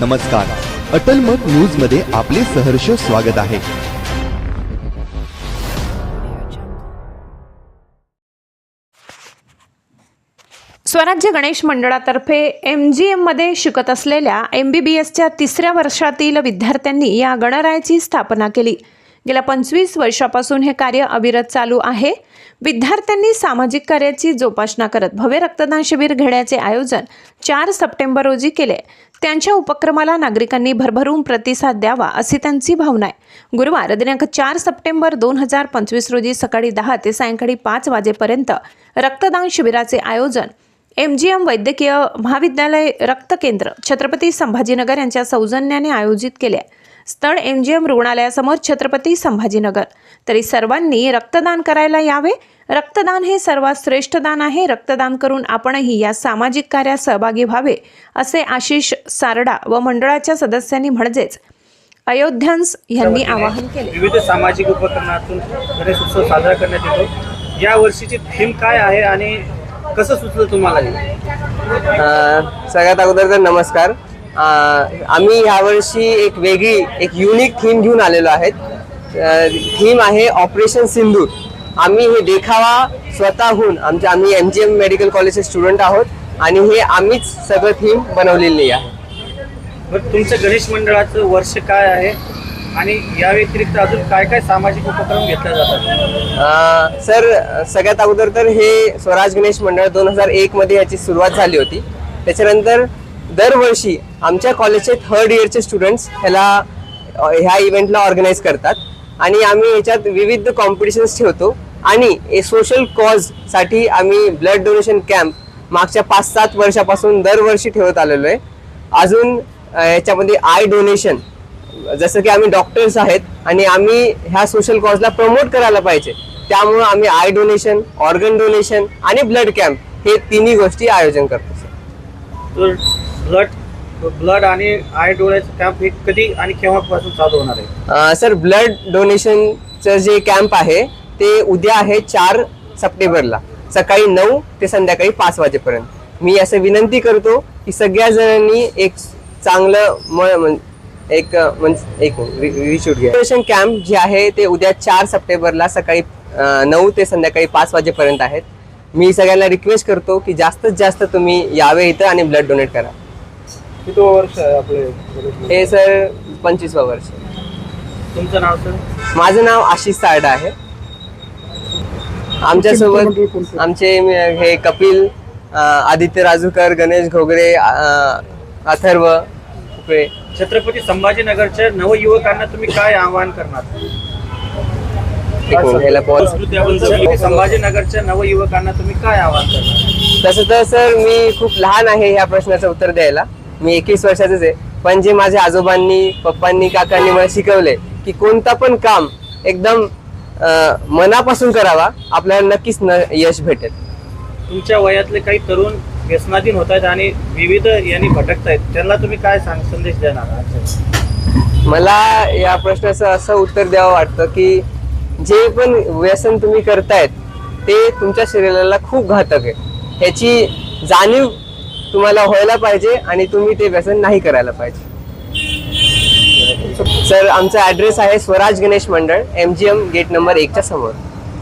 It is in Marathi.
नमस्कार. अटल मत न्यूजमध्ये आपले सहर्ष स्वागत आहे. स्वराज्य गणेश मंडळातर्फे एम जी एममध्ये शिकत असलेल्या एम बी बी एसच्या तिसऱ्या वर्षातील विद्यार्थ्यांनी या गणरायाची स्थापना केली. गेल्या पंचवीस वर्षापासून हे कार्य अविरत चालू आहे. विद्यार्थ्यांनी सामाजिक कार्याची जोपासना करत भव्य रक्तदान शिबिर घेण्याचे आयोजन चार सप्टेंबर रोजी केले. त्यांच्या उपक्रमाला नागरिकांनी भरभरून प्रतिसाद द्यावा अशी त्यांची भावना आहे. गुरुवार दिनांक चार सप्टेंबर दोन हजार पंचवीस रोजी सकाळी दहा ते सायंकाळी पाच वाजेपर्यंत रक्तदान शिबिराचे आयोजन एम जी एम वैद्यकीय महाविद्यालय रक्त केंद्र छत्रपती संभाजीनगर यांच्या सौजन्याने आयोजित केले. स्थळ एम जी एम रुग्णालयासमोर छत्रपती संभाजीनगर. तरी सर्वांनी रक्तदान करायला यावे. रक्तदान हे सर्वात श्रेष्ठ दान आहे. रक्तदान करून आपणही या सामाजिक कार्यात सहभागी व्हावे असे आशिष सारडा व मंडळाच्या सदस्यांनी म्हणजेच अयोध्यांस यांनी आवाहन केले. विविध सामाजिक उपक्रमातून गणेश उत्सव साजरा करण्यात येतो. या वर्षीची थीम काय आहे आणि कसं सुचलं तुम्हाला? अ, सगळ्यात अगोदर तर नमस्कार. आम्ही यावर्षी एक वेगळी एक युनिक थीम घेऊन आलेलो आहेत. थीम आहे ऑपरेशन सिंदूर आम्ही हे देखावा स्वतःहून. आमच्या आम्ही एम जी एम मेडिकल कॉलेजचे स्टुडंट आहोत आणि हे आम्हीच सगळं थीम बनवलेली आहे. मग तुमचं गणेश मंडळाचं वर्ष काय आहे? आणि या व्यतिरिक्त अजून काय काय सामाजिक उपक्रम घेतले जातात? सर सगळ्यात अगोदर तर हे स्वराज गणेश मंडळ दोन हजार एक मध्ये याची सुरुवात झाली होती. त्याच्यानंतर दरवर्षी आमच्या कॉलेजचे थर्ड इयरचे स्टुडंट्स ह्याला ह्या इव्हेंटला ऑर्गनाईज करतात. आणि आम्ही याच्यात विविध कॉम्पिटिशन्स ठेवतो. आणि सोशल कॉजसाठी आम्ही ब्लड डोनेशन कॅम्प मागच्या पाच सात वर्षापासून दरवर्षी ठेवत आलेलो आहे अजून याच्यामध्ये आय डोनेशन जसं की आम्ही डॉक्टर्स आहेत आणि आम्ही ह्या सोशल कॉजला प्रमोट करायला पाहिजे. त्यामुळं आम्ही आय डोनेशन ऑर्गन डोनेशन आणि ब्लड कॅम्प हे तिन्ही गोष्टी आयोजन करतो सर ब्लड ब्लड आणि आय डोळ्याचं कॅम्प हे कधी आणि केव्हापासून चालू होणार आहे? अ, सर ब्लड डोनेशनचं जे कॅम्प आहे ते उद्या आहे चार सप्टेंबरला. सकाळी नऊ ते संध्याकाळी पाच वाजेपर्यंत. मी असं विनंती करतो की सगळ्या जणांनी एक चांगलं म- म्हण- एक म्हणजे एक रिशूट घ्या डोनेशन कॅम्प जे आहे ते उद्या चार सप्टेंबरला सकाळी अ, नऊ ते संध्याकाळी पाच वाजेपर्यंत आहेत. मी सगळ्यांना रिक्वेस्ट करतो की जास्तीत जास्त तुम्ही यावे इथं आणि ब्लड डोनेट करा. किती वर्ष आहे आपले? हे सर पंचवीसवा वर्ष. तुमचं नाव सर? माझं नाव आशिष सारडा आहे. आमच्यासोबत आमचे म- हे कपिल अ, आदित्य राजूकर गणेश घोगरे अ, अथर्व उकळे छत्रपती संभाजीनगरच्या नवयुवकांना तुम्ही काय आवाहन करणार? एक मिनिट, ह्याला pause. छत्रपती संभाजीनगरच्या नवयुवकांना तुम्ही काय आवाहन करणार? तसं तर सर मी खूप लहान आहे ह्या प्रश्नाचं उत्तर द्यायला. मी एकवीस वर्षाचंच आहे. पण जे माझ्या आजोबांनी पप्पांनी काकांनी मला शिकवले की कोणता पण काम एकदम मनापासून करावा आपल्याला नक्कीच न यश भेटेल. तुमच्या वयातले काही तरुण व्यसनाधीन होत आहेत आणि विविध यांनी भटकत आहेत त्यांना तुम्ही काय सांग संदेश देणार मला या प्रश्नाचं असं उत्तर द्यावं वाटतं की जे पण व्यसन तुम्ही करतायत ते तुमच्या शरीराला खूप घातक आहे. ह्याची जाणीव तुम्हाला व्हायला पाहिजे आणि तुम्ही ते व्यसन नाही करायला पाहिजे. सर आमचा ॲड्रेस आहे Swaraj Ganesh Mandal M G M gate number एकच्या समोर.